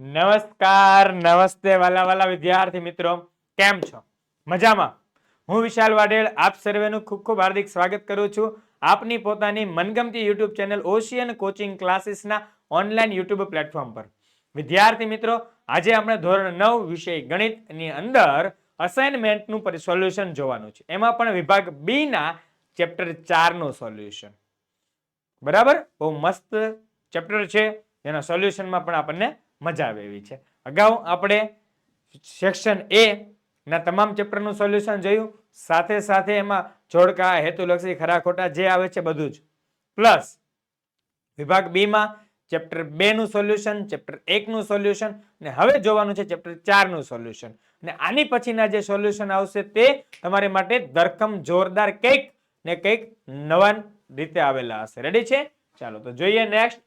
નમસ્કાર, નમસ્તે વાલા વાલા વિદ્યાર્થી મિત્રો. કેમ છો? મજામાં? હું વિશાલ વાડેલ આપ સર્વેનું ખૂબ ખૂબ હાર્દિક સ્વાગત કરું છું. આપની પોતાની મનગમતી યુટ્યુબ ચેનલ ઓશિયન કોચિંગ ક્લાસીસના ઓનલાઈન યુટ્યુબ પ્લેટફોર્મ પર. વિદ્યાર્થી મિત્રો, આજે આપણે ધોરણ નવ વિષય ગણિતની અંદર અસાઇનમેન્ટનું સોલ્યુશન જોવાનું છે. એમાં પણ વિભાગ બી ના ચેપ્ટર ચારનું સોલ્યુશન બરાબર? બહુ મસ્ત ચેપ્ટર છે. એના સોલ્યુશનમાં પણ આપણને મજા આવે એવી છે. અગાઉ આપણે સેક્શન એ ના તમામ ચેપ્ટરનું સોલ્યુશન જોયું. સાથે સાથે એમાં જોડકા, હેતુલક્ષી ખરા ખોટા જે આવે છે બધું જ. પ્લસ વિભાગ બીમાં ચેપ્ટર બેનું સોલ્યુશન ચેપ્ટર એકનું સોલ્યુશન અને હવે જોવાનું છે ચેપ્ટર ચારનું સોલ્યુશન અને આની પછીના જે સોલ્યુશન આવશે તે તમારી માટે ધરખમ, જોરદાર કંઈક ને કંઈક નવા રીતે આવેલા હશે. રેડી છે? ચાલો, તો જોઈએ નેક્સ્ટ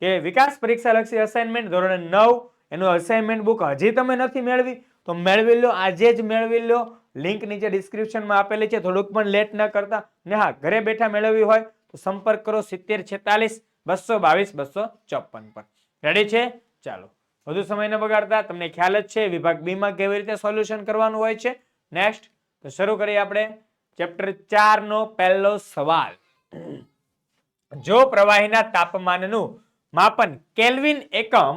કે વિકાસ પરીક્ષા લક્ષી અસાઇનમેન્ટ ધોરણ નવ, એનું અસાઇનમેન્ટ બુક હજી તમે નથી મેળવી, તો મેળવી લો, આજે જ મેળવી લો. લિંક નીચે ડિસ્ક્રિપ્શનમાં આપેલી છે, થોડુંક પણ લેટ ન કરતા. ને હા, ઘરે બેઠા મેળવવી હોય, તો સંપર્ક કરો સિત્તેર છેતાલીસ, બસો બાવીસ, બસો ચોપન પર. રેડી છે? ચાલો. વધુ સમય ન બગાડતા, તમને ખ્યાલ જ છે, વિભાગ બી માં કેવી રીતે સોલ્યુશન કરવાનું હોય છે? નેક્સ્ટ તો શરૂ કરીએ આપણે. ચેપ્ટર ચાર નો પહેલો સવાલ. જો પ્રવાહીના તાપમાનનું માપન કેલ્વિન એકમ,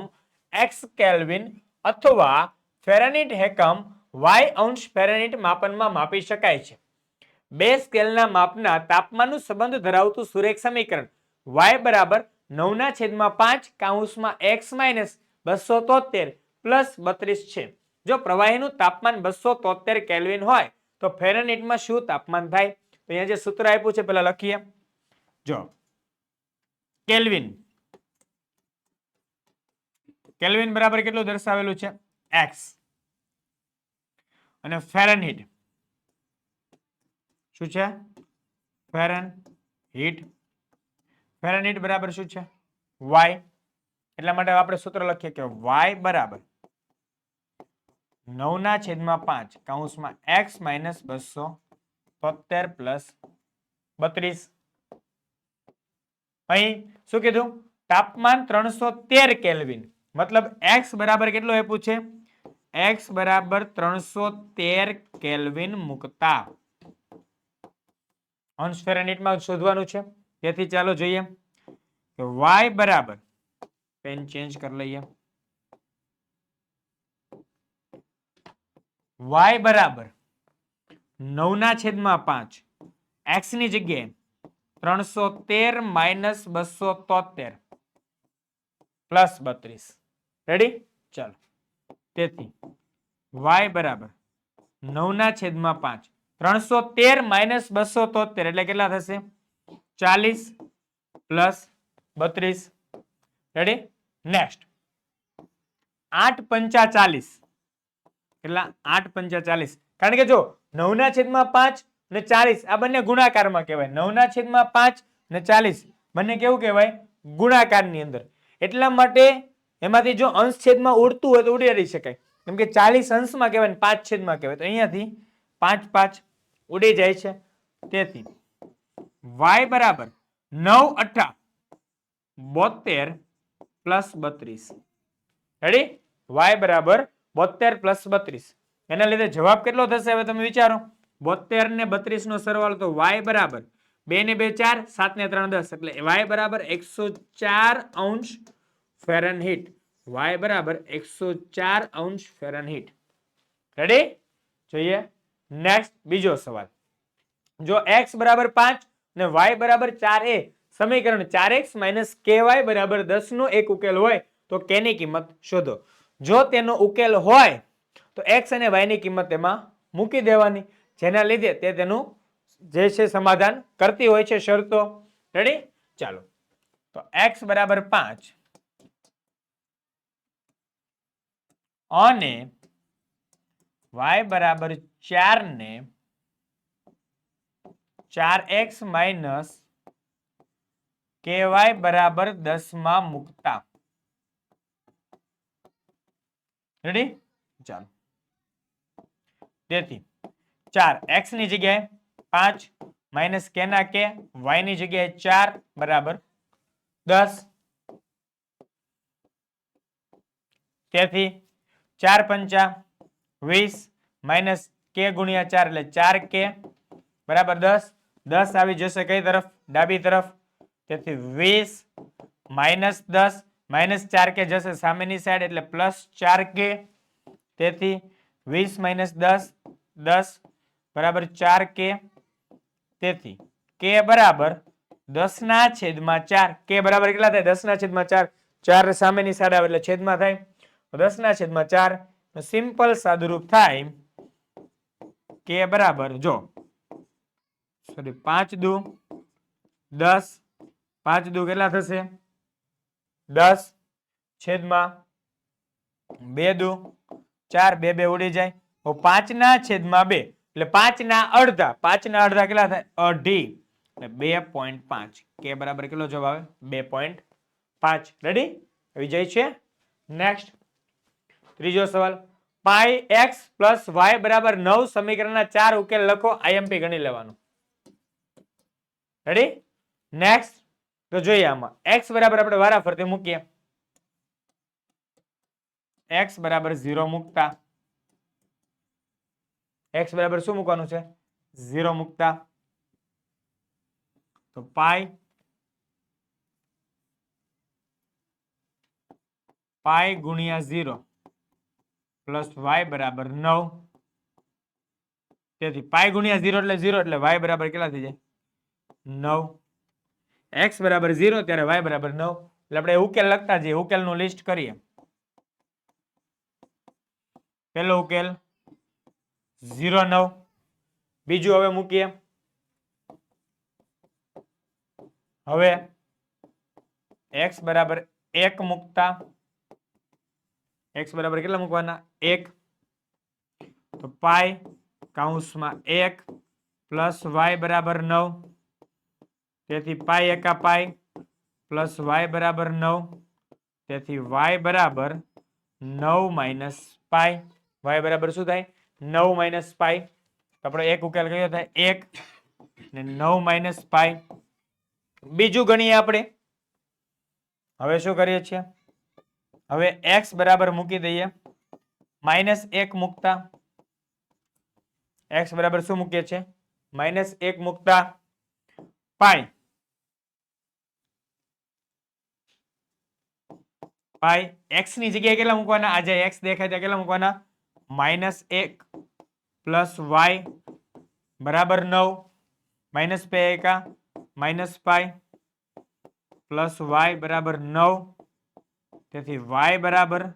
એક્સ કેલ્વિન અથવા ફેરેનિટ એકમ, વાય અંશ ફેરેનિટ માપનમાં માપી શકાય છે. બે સ્કેલના માપના તાપમાનનું સંબંધ ધરાવતું સુરેખ સમીકરણ, વાય બરાબર નવના છેદમાં પાંચ કાઉન્સમાં એક્સ માઇનસ બસો તોતેર પ્લસ બત્રીસ છે. જો પ્રવાહીનું તાપમાન બસો તોતેર કેલ્વિન હોય, તો ફેરેનિટમાં શું તાપમાન થાય? તો અહીંયા જે સૂત્ર આપ્યું છે, પેલા લખીએ. જો, કેલ્વિન કેલ્વિન બરાબર કેટલું દર્શાવેલું છે? એક્સ અને ફેરનહીટ શું છે? ફેરનહીટ ફેરનહીટ બરાબર શું છે? વાય એટલા માટે આપણે સૂત્ર લખીએ કે વાય બરાબર. નવના છેદમાં પાંચ કાઉન્સમાં એક્સ માઇનસ બસો તોતેર પ્લસ બત્રીસ. અહીં શું કીધું? તાપમાન ત્રણસો તેર કેલ્વિન. મતલબ એક્સ બરાબર કેટલું આપ્યું છે? એક્સ બરાબર ત્રણસો તેર કેલ્વિન મુકતા. અંશ ફેરનહીટમાં શોધવાનું છે. તેથી ચાલો જોઈએ કે વાય બરાબર પેન ચેન્જ કરી લઈએ. વાય બરાબર નવના છેદમાં પાંચ. એક્સની જગ્યાએ ત્રણસો તેર માઇનસ બસો તોતેર. પ્લસ બત્રીસ. રેડી ચાલો. તેથી વાય બરાબર નવના છેદમાં પાંચ. ત્રણસો તેર માઇનસ બસો તોતેર એટલે કેટલા થશે? ચાલીસ પ્લસ બત્રીસ. રેડી નેક્સ્ટ આઠ પંચા ચાલીસ. કેટલા? આઠ પંચા ચાલીસ. કારણ કે જો નવના છેદમાં પાંચ ને ચાલીસ આ બંને ગુણાકારમાં કહેવાય. નવના છેદમાં પાંચ ને ચાલીસ બંને કેવું કહેવાય? ગુણાકારની અંદર. એટલા માટે એમાંથી જો અંશ છેદમાં ઉડતું હોય તો ઉડાડી શકાય. કેમ કે ચાલીસ અંશમાં કહેવાય ને પાંચ છેદમાં કહેવાય. તો અહીંયાથી પાંચ પાંચ ઉડી જાય છે. તેથી વાય બરાબર નવ અઠા બોતેર પ્લસ બત્રીસ. રેડી વાય બરાબર બોતેર પ્લસ બત્રીસ. એના લીધે જવાબ કેટલો થશે હવે તમે વિચારો? બોતેર ને બત્રીસ નો સરવાળો તો વાય બરાબર બે ને બે ચાર, સાત ને ત્રણ દસ. એટલે વાય બરાબર એકસો ચાર અંશ ફેરનહીટ. વાય બરાબર એકસો ચાર અંશ ફેરનહીટ. રેડી જોઈએ. નેક્સ્ટ બીજો સવાલ. જો x બરાબર પાંચ ને y બરાબર ચાર એ સમીકરણ ચાર એક્સ માઇનસ કે વાય બરાબર દસનો એક ઉકેલ હોય, તો કેની કિંમત શોધો. જો તેનો ઉકેલ હોય, તો x અને y ની કિંમત એમાં મૂકી દેવાની. જેના લીધે તે તેનું જે છે સમાધાન કરતી હોય છે શરતો. રેડી ચાલો. તો x બરાબર પાંચ અને y બરાબર ચાર ને ચાર એક્સ માઇનસ કે વાય બરાબર દસમાં મૂકતા. રેડી ચાલો. તેથી ચાર એક્સની જગ્યાએ પાંચ માઇનસ કે ના કે વાયની જગ્યાએ ચાર બરાબર દસ. તેથી ચાર પંચા, વીસ, માઇનસ કે ગુણ્યા ચાર એટલે ચાર કે, બરાબર દસ. દસ આવી જશે કઈ તરફ? ડાબી તરફ. તેથી વીસ માઇનસ દસ, માઇનસ ચાર કે જશે સામેની સાઈડ એટલે પ્લસ ચાર કે. તેથી વીસ માઇનસ દસ દસ, બરાબર ચાર કે. તેથી કે બરાબર દસ ના છેદમાં ચાર. કે બરાબર કેટલા થાય? દસ ના છેદમાં ચાર. ચાર સામેની સાઈડ આવે એટલે છેદમાં થાય. તો દસ ના છેદમાં ચાર સિમ્પલ સાદુરૂપ થાય કે બરાબર. જો સોરી પાંચ દુ, દસ, પાંચ દુ કેટલા થશે? દસ છેદમાં બે દુ, ચાર, બે બે ઉડી જાય. પાંચ ના છેદમાં બે, એટલે પાંચ ના અડધા પાંચ ના અડધા કેટલા થાય? અઢી. એટલે બે પોઈન્ટ પાંચ. કે બરાબર કેટલો જવાબ આવે? બે પોઈન્ટ પાંચ. રેડી આવી જાય છે? નેક્સ્ટ ત્રીજો સવાલ. પાઈ એક્સ પ્લસ વાય બરાબર નવ સમીકરણના ચાર ઉકેલ લખો આઈએમપી ગણી લેવાનું. રેડી નેક્સ્ટ તો જોઈએ આમાં. એક્સ બરાબર આપણે વારા ફરતે મૂકીએ. એક્સ બરાબર ઝીરો મૂકતા. એક્સ બરાબર શું મૂકવાનું છે? ઝીરો મૂકતા. તો પાઈ પાઈ ગુણ્યા ઝીરો. પ્લસ વાય બરાબર નવ. તેથી પાઈ ગુણ્યા ઝીરો એટલે ઝીરો એટલે વાય બરાબર કેટલા થઈ જાય? નવ. એક્સ બરાબર ઝીરો ત્યારે વાય બરાબર નવ. એટલે આપણે ઉકેલ લખતા જઈએ, ઉકેલનું લિસ્ટ કરીએ. પેલો ઉકેલ ઝીરો નવ. બીજું હવે મૂકીએ. હવે એક્સ બરાબર એક મૂકતા. એક્સ બરાબર કેટલા મૂકવાના? એક. તો પાય કાઉન્સમાં એક પ્લસ વાય બરાબર નવ. તેથી પાઈ એકા પાઈ પ્લસ વાય બરાબર નવ. તેથી વાય બરાબર નવ માઇનસ પાય. વાય બરાબર શું થાય? નવ માઇનસ પાઈ આપણો એક ઉકેલ કયો થાય એક ને નવ માઇનસ પાય. બીજું ગણીએ આપણે. હવે શું કરીએ છીએ? હવે એક્સ બરાબર મૂકી દઈએ. માઇનસ એક મૂકતા એક્સ બરાબર શું મૂકીએ છીએ માઇનસ એક મૂકતા પાઈ પાઈ એક્સની જગ્યાએ કેટલા મૂકવાના આજે એક્સ દેખાય ત્યાં કેટલા મૂકવાના માઇનસ એક પ્લસ વાય બરાબર નવ માઇનસ પે એકા માઇનસ પાઈ પ્લસ વાય બરાબર નવ તેથી વાય બરાબર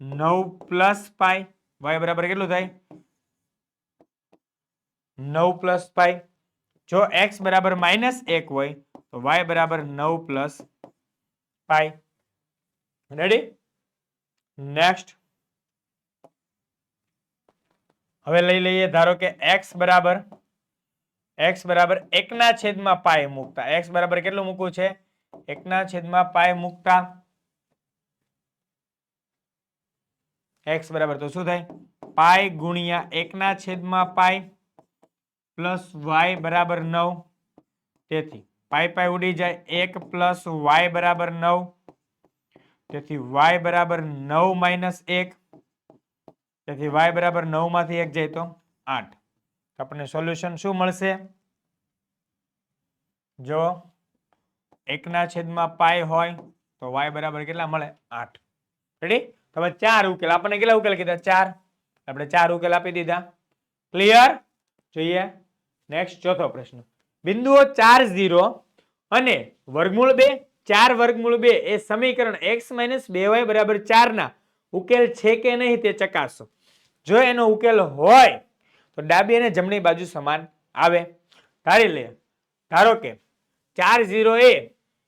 નવ પ્લસ પાય વાય બરાબર કેટલું થાય? નવ પ્લસ પાય જો એક્સ બરાબર માઇનસ એક હોય, તો વાય બરાબર નવ પ્લસ પાય રેડી નેક્સ્ટ હવે લઈ લઈએ, ધારો કે એક્સ બરાબર એક્સ બરાબર એકના છેદમાં પાય મૂકતા. એક્સ બરાબર કેટલું મૂકવું છે? એકના છેદમાં પાય મૂકતા. એક્સ બરાબર તો શું થાય? પાય ગુણ્યા એકના છેદમાં પાય પ્લસ વાય બરાબર નવ. તેથી પાય પાય ઉડી જાય એક પ્લસ વાય બરાબર નવ. તેથી વાય બરાબર નવ માઇનસ એક. તેથી વાય બરાબર નવમાંથી એક જાય તો આઠ. આપણને સોલ્યુશન શું મળશે? જો એકના છેદમાં પાય હોય તો વાય બરાબર કેટલા મળે? આઠ. રેડી તમે ચાર ઉકેલ. આપણને કેટલા ઉકેલ કીધા? ચાર. આપણે ચાર ઉકેલ આપી દીધા. ક્લિયર જોઈએ. નેક્સ્ટ ચોથો પ્રશ્ન. બિંદુઓ ચાર ઝીરો અને વર્ગમૂળ બે. ચાર વર્ગમૂળ બે એ સમીકરણ એક્સ માઇનસ બે વાય બરાબર ચારના ઉકેલ છે કે નહીં તે ચકાસો. જો એનો ઉકેલ હોય, તો ડાબી અને જમણી બાજુ સમાન આવે. ધારી લે. ધારો કે ચાર ઝીરો એ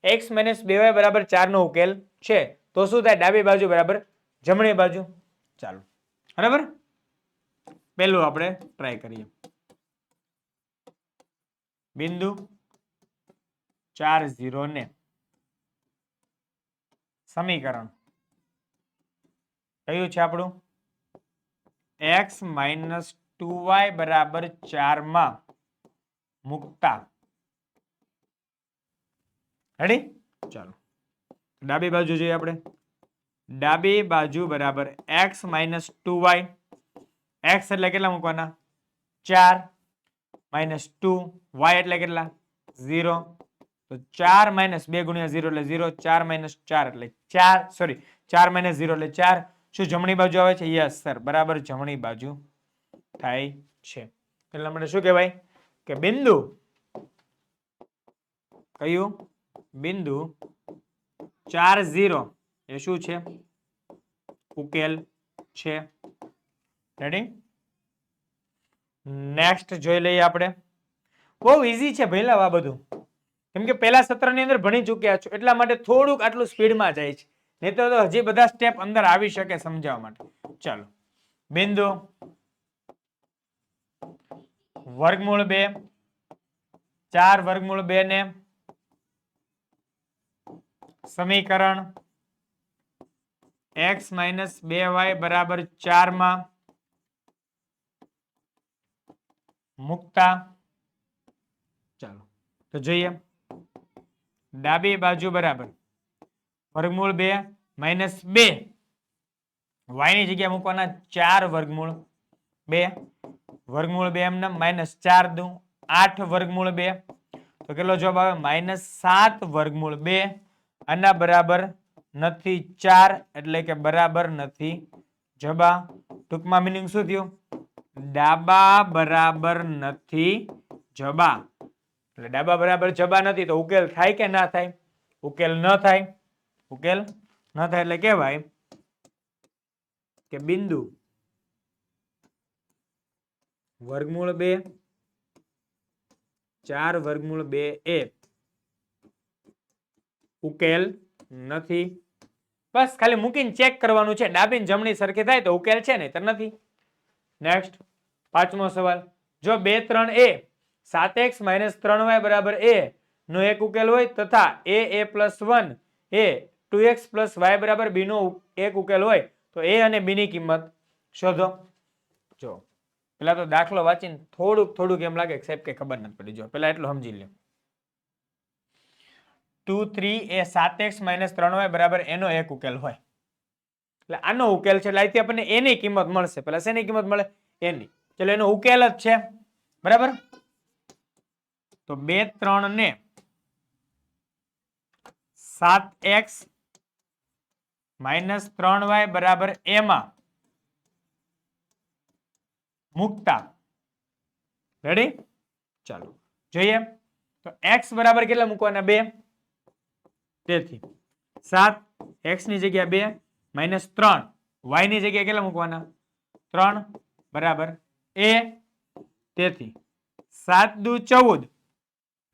એક્સ માઇનસ બે વાય બરાબર ચારનો ઉકેલ છે. તો શું થાય? ડાબી બાજુ બરાબર જમણી બાજુ. ચાલો. બરાબર? પહેલું આપણે ટ્રાય કરીએ. બિંદુ ચાર ઝીરો ને. સમીકરણ. કયું છે આપણું? એક્સ માઇનસ ટુ વાય બરાબર ચારમાં મૂકતા. રેડી ચાલો. ડાબી બાજુ જોઈએ આપણે. ડાબી બાજુ બરાબર x minus two y x એટલે કેટલા મૂકવાના? ચાર માઇનસ ટુ વાય એટલે કેટલા? ઝીરો તો ચાર માઇનસ બે ગુણ્યા ઝીરો એટલે ઝીરો ચાર માઇનસ ચાર એટલે ચાર સોરી ચાર માઇનસ ઝીરો એટલે ચાર. શું જમણી બાજુ આવે છે? યસ સર બરાબર જમણી બાજુ થાય છે. એટલે મને શું કહેવાય? કે બિંદુ કયું? બિંદુ ચાર ઝીરો એ શું છે? ઉકેલ છે. રેડી નેક્સ્ટ જોઈ લઈએ આપણે. બહુ ઈઝી છે ભઈલા આ બધું. કેમ કે પહેલા સત્રની અંદર ભણી ચૂક્યા છો, એટલા માટે થોડુંક આટલું સ્પીડમાં જાય છે. નહીં તો હજી બધા સ્ટેપ અંદર આવી શકે સમજાવવા માટે. ચાલો. બિંદુ. વર્ગમૂળ બે. ચાર વર્ગમૂળ બે ને. સમીકરણ. એક્સ માઇનસ બે વાય બરાબર ચારમાં મુકતા. ચાલો, તો જોઈએ. ડાબી બાજુ બરાબર. વર્ગમૂળ બે માઇનસ બે. વાયની જગ્યાએ મૂકવાના ચાર વર્ગમૂળ બે. વર્ગમૂળ બે એમને માઇનસ ચાર દુ આઠ વર્ગમૂળ બે. તો કેટલો જવાબ આવે? માઇનસ સાત વર્ગમૂળ બે. આના બરાબર નથી, ચાર એટલે કે બરાબર નથી. જબા, ટૂંકમાં મિનિંગ શું થયું? ડાબા બરાબર નથી, જબા. એટલે ડાબા બરાબર, જબા નથી તો ઉકેલ થાય કે ના થાય? ઉકેલ ન થાય. ઉકેલ ન થાય એટલે કહેવાય કે બિંદુ વર્ગમૂળ બે, ચાર વર્ગમૂળ બે એ ઉકેલ નથી. બસ ખાલી મૂકીને ચેક કરવાનું છે. ડાબી જમણી સરખી થાય તો ઉકેલ છે નહીં તો નથી. નેક્સ્ટ પાંચમો સવાલ. જો બે ત્રણ એ, સાત એક્સ માઇનસ ત્રણ વાય બરાબર એ નો એક ઉકેલ હોય તથા a a plus one a two x plus y બરાબર બી નો એક ઉકેલ હોય તો એ અને બી ની કિંમત શોધો. જો, પેલા તો દાખલો વાંચીને થોડુંક થોડુંક એમ લાગે સાહેબ કે ખબર નથી પડી. જો, પેલા એટલું સમજી લ્યો. ટુ થ્રી એ સાત એક્સ માઇનસ ત્રણ વાય બરાબર એનો એક ઉકેલ હોય. એટલે આનો ઉકેલ છે, એટલે અહીંથી આપણને એની કિંમત મળશે. પેલા શેની કિંમત મળે? એની. ચલો, એનો ઉકેલ જ છે. બરાબર? તો બે, ત્રણ ને સાત એક્સ માઇનસ ત્રણ વાય બરાબર એમાં મૂકતા. રેડી ચાલો. જોઈએ. તો એક્સ બરાબર કેટલા મૂકવાના? બે. તેથી સાત એક્સની જગ્યા બે માઇનસ ત્રણ. વાયની જગ્યાએ કેટલા મૂકવાના? ત્રણ બરાબર. એ તેથી સાત દુ ચૌદ.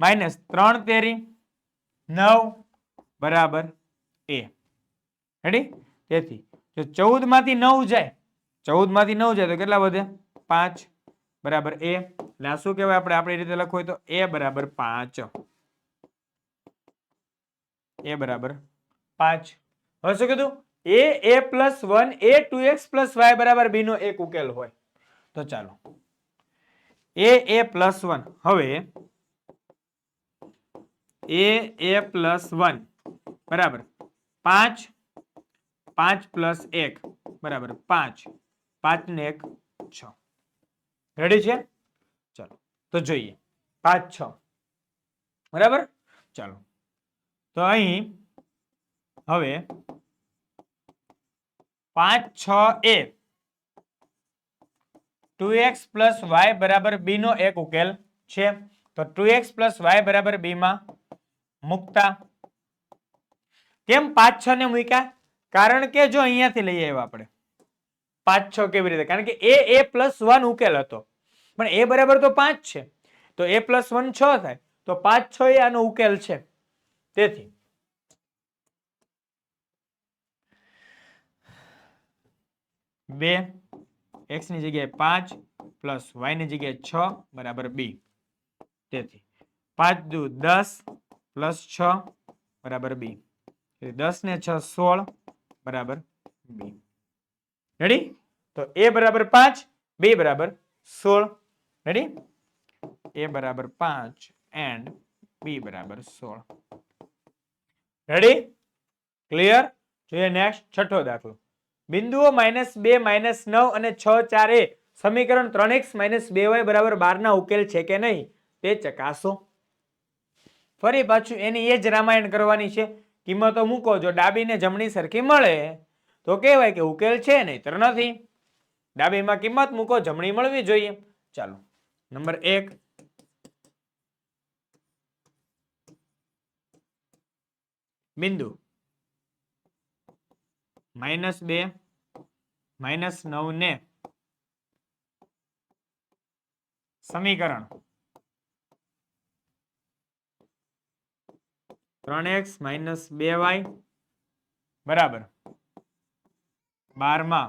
માઇનસ ત્રણ તેરી નવ બરાબર એ. રેડી તેથી જો ચૌદમાંથી નવ જાય, ચૌદમાંથી નવ જાય તો કેટલા વધે? પાંચ. બરાબર એ. એટલે શું કહેવાય? આપણે આપણી રીતે લખવું હોય તો એ બરાબર પાંચ. એ બરાબર. પાંચ. હવે શું કીધું? A a plus one, a two x plus y બરાબર બી નો એક ઉકેલ હોય. તો ચાલો. A a plus one. હવે એ એ પ્લસ વન. બરાબર. પાંચ પાંચ પ્લસ એક. બરાબર. પાંચ. પાંચ ને એક, છ. રેડી છે? ચાલો. તો જોઈએ. પાંચ, છ. બરાબર? ચાલો. તો અહીં હવે પાંચ, છ, a. Two x plus y બરાબર બી નો એક ઉકેલ છે. તો ટુ એક્સ પ્લસ વાય બરાબર બી માં મૂકતા. કેમ પાંચ, છ ને મૂક્યા? કારણ કે જો અહીંયાથી લઈ આવ્યા આપણે. પાંચ, છ કેવી રીતે? કારણ કે એ એ પ્લસ વન ઉકેલ હતો. પણ એ બરાબર તો પાંચ છે. તો એ પ્લસ વન છ થાય. તો પાંચ, છ એ આનો ઉકેલ છે. તેથી બે એક્સની જગ્યાએ પાંચ પ્લસ વાયની જગ્યાએ છ બરાબર બી. તેથી પાંચ દુ દસ પ્લસ છ બરાબર બી. દસ ને છ સોળ બરાબર બી. રેડી તો એ બરાબર પાંચ, બી બરાબર સોળ. રેડી એ બરાબર પાંચ એન્ડ બી બરાબર સોળ. રેડી ક્લિયર જોઈએ નેક્સ્ટ છઠ્ઠો દાખલો. બિંદુઓ માઇનસ બે, માઇનસ નવ અને છ, ચાર, એ. સમીકરણ ત્રણ એક્સ માઇનસ બે વાય બરાબર બારના ઉકેલ છે કે નહીં? તે ચકાસો. ફરી પાછું એની એ જ રામાયણ કરવાની છે. કિંમતો મૂકો, જો ડાબીને જમણી સરખી મળે, તો કહેવાય કે ઉકેલ છે, નહીતર નથી. ડાબીમાં કિંમત મૂકો, જમણી મળવી જોઈએ. ચાલો. નંબર એક. બિંદુ. માઇનસ બે, માઇનસ નવ ને સમીકરણ. ત્રણ એક્સ માઇનસ બે વાય, બરાબર. બારમાં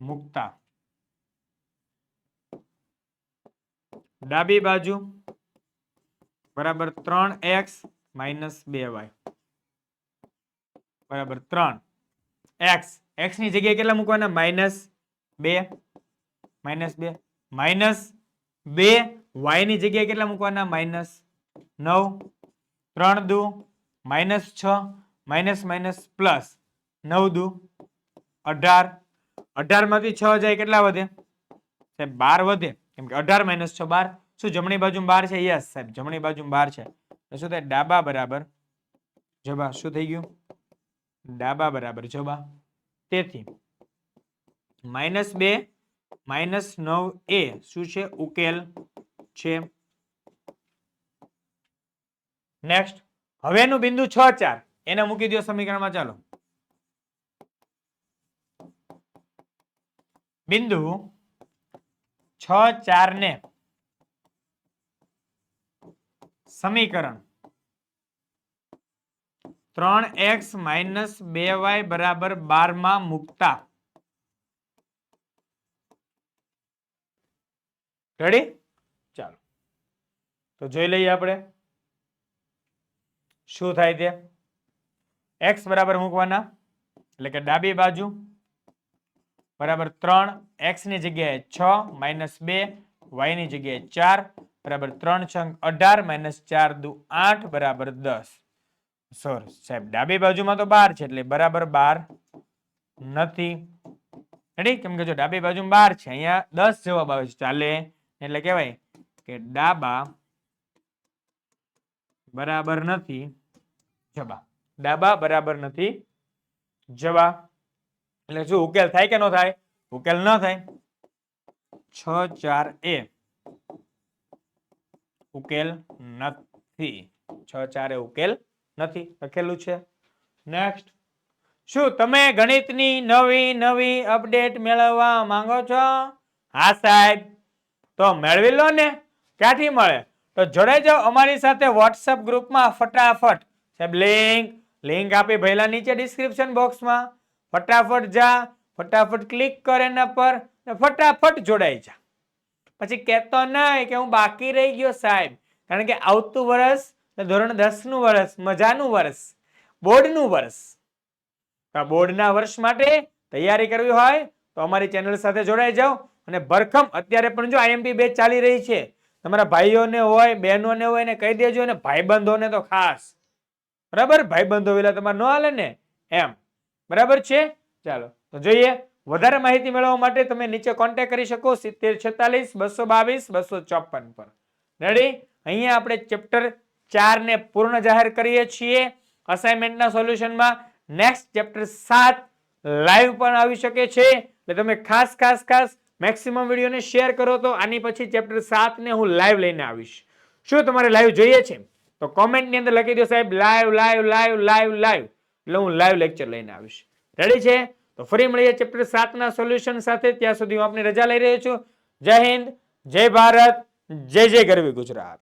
મુકતા. ડાબી બાજુ, બરાબર ત્રણ એક્સ માઇનસ બે વાય. બરાબર, ત્રણ. એક્સ. એક્સની જગ્યાએ કેટલા મૂકવાના? માઇનસ બે. માઇનસ બે. માઇનસ બે વાયની જગ્યાએ કેટલા મૂકવાના? માઇનસ નવ. ત્રણ દુ. માઇનસ છ. માઇનસ માઇનસ પ્લસ નવ દુ. અઢાર. અઢારમાંથી છ જાય કેટલા વધે? સાહેબ, બાર વધે. કેમ કે અઢાર માઇનસ છ બાર. શું જમણી બાજુ બાર છે? યસ સાહેબ, જમણી બાજુ બાર છે. શું થાય? ડાબા બરાબર. જબા, શું થઈ ગયું? ડાબા બરાબર, જબા. તેથી, માઇનસ બે, માઇનસ નવ એ શું છે? ઉકેલ છે. નેક્સ્ટ, હવેનું બિંદુ છ ચાર. એને મૂકી દો સમીકરણમાં, ચાલો. બિંદુ છ ચાર ને સમીકરણ ત્રણ એક્સ માઇનસ બે વાય બરાબર બારમાં મૂકતા રેડી ચાલો તો જોઈ લઈએ આપણે। શું થાય તે? એક્સ બરાબર મૂકવાના, એટલે કે ડાબી બાજુ બરાબર ત્રણ એક્સની જગ્યાએ છ માઇનસ બે વાયની જગ્યાએ ચાર બરાબર ત્રણ છંગ અઢાર માઇનસ ચાર દુ આઠ બરાબર દસ. સોરી સાહેબ, ડાબી બાજુમાં તો બાર છે, એટલે બરાબર બાર નથી. રેડી કેમ કે જો ડાબી બાજુ બાર છે, અહીંયા દસ જવાબ આવે છે, ચાલે. એટલે કહેવાય કે ડાબા બરાબર નથી જબા ડાબા બરાબર નથી જવા એટલે શું, ઉકેલ થાય કે ન થાય? ઉકેલ ન થાય. છ ચાર એ. ઉકેલ નથી. છ, ચારે ઉકેલ નથી. લખેલું છે. નેક્સ્ટ શું તમે ગણિતની નવી નવી અપડેટ મેળવવા માંગો છો? હા, સાહેબ. તો મેળવી લો ને? ક્યાંથી મળે? તો જોડાઈ જાઓ અમારી સાથે વોટ્સઅપ ગ્રુપમાં ફટાફટ. સાહેબ લિંક લિંક આપી ભયલા નીચે ડિસ્ક્રિપ્શન બોક્સમાં ફટાફટ જા, ફટાફટ ક્લિક કર એના પર ફટાફટ જોડાઈ જા. પછી કહેતો નહીં કે હું બાકી રહી ગયો સાહેબ. કારણ કે આવતું વર્ષ ધોરણ દસનું વર્ષ, મજાનું વર્ષ, બોર્ડનું વર્ષ. આ બોર્ડના વર્ષ માટે તૈયારી કરવી હોય તો અમારી ચેનલ સાથે જોડાઈ જાઓ. અને ભરખમ અત્યારે પણ જો આઈએમપી બેચ ચાલી રહી છે, તમારા ભાઈઓને હોય, બહેનોને હોય એને કહી દેજો અને ભાઈબંધોને તો ખાસ. બરાબર? ભાઈબંધો વેલા તમારે ન હાલે ને? એમ. બરાબર છે? ચાલો, તો જોઈએ. વધારે માહિતી મેળવવા માટે તમે નીચે કોન્ટેક્ટ કરી શકો સિત્તેર છેતાલીસ, બસો બાવીસ, બસો ચોપન પર. રેડી અહીંયા આપણે ચેપ્ટર ચાર ને પૂર્ણ જાહેર કરીએ છીએ. અસાઇનમેન્ટના સોલ્યુશનમાં નેક્સ્ટ ચેપ્ટર સાત લાઈવ પણ આવી શકે છે. એટલે તમે ખાસ ખાસ ખાસ મેક્સિમમ વિડીયોને શેર કરો તો આની પછી ચેપ્ટર સાત ને હું લાઈવ લઈને આવીશ. શું તમારે લાઈવ જોઈએ છે? તો કોમેન્ટની અંદર લખી દો સાહેબ live live live live live એટલે હું લાઈવ લેક્ચર લઈને આવીશ. રેડી છે? તો ફરી મળીએ ચેપ્ટર સાતના સોલ્યુશન સાથે. ત્યાં સુધી હું આપની રજા લઈ રહ્યો છું. જય હિન્દ, જય ભારત, જય જય ગરવી ગુજરાત.